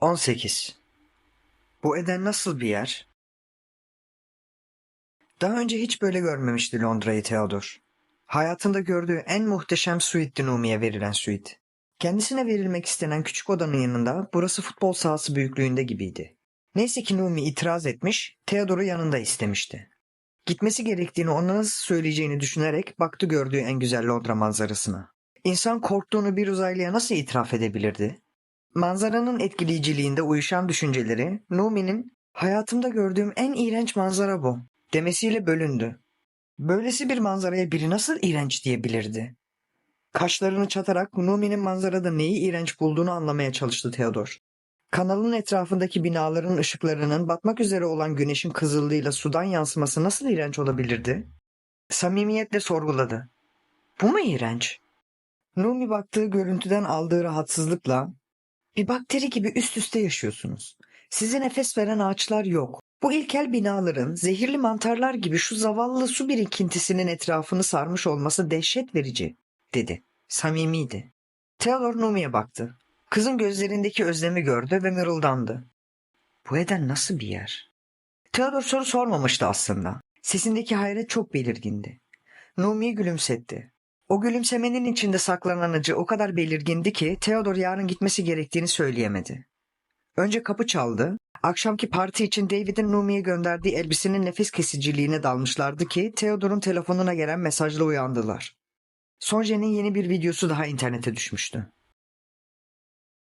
18. Bu Eden nasıl bir yer? Daha önce hiç böyle görmemişti Londra'yı Theodor. Hayatında gördüğü en muhteşem suitti Numi'ye verilen suit. Kendisine verilmek istenen küçük odanın yanında burası futbol sahası büyüklüğünde gibiydi. Neyse ki Numi itiraz etmiş, Theodor'u yanında istemişti. Gitmesi gerektiğini ona nasıl söyleyeceğini düşünerek baktı gördüğü en güzel Londra manzarasına. İnsan korktuğunu bir uzaylıya nasıl itiraf edebilirdi? Manzaranın etkileyiciliğinde uyuşan düşünceleri Numi'nin hayatımda gördüğüm en iğrenç manzara bu demesiyle bölündü. Böylesi bir manzaraya biri nasıl iğrenç diyebilirdi? Kaşlarını çatarak Numi'nin manzarada neyi iğrenç bulduğunu anlamaya çalıştı Theodor. Kanalın etrafındaki binaların ışıklarının batmak üzere olan güneşin kızıllığıyla sudan yansıması nasıl iğrenç olabilirdi? Samimiyetle sorguladı. Bu mu iğrenç? Numi baktığı görüntüden aldığı rahatsızlıkla bir bakteri gibi üst üste yaşıyorsunuz. Size nefes veren ağaçlar yok. Bu ilkel binaların zehirli mantarlar gibi şu zavallı su birikintisinin etrafını sarmış olması dehşet verici, dedi. Samimiydi. Theodor Numi'ye baktı. Kızın gözlerindeki özlemi gördü ve mırıldandı. Bu Eden nasıl bir yer? Theodor soru sormamıştı aslında. Sesindeki hayret çok belirgindi. Numi gülümsetti. O gülümsemenin içinde saklanan acı o kadar belirgindi ki Theodor yarın gitmesi gerektiğini söyleyemedi. Önce kapı çaldı. Akşamki parti için David'in Numi'ye gönderdiği elbisenin nefes kesiciliğine dalmışlardı ki Theodor'un telefonuna gelen mesajla uyandılar. Sonje'nin yeni bir videosu daha internete düşmüştü.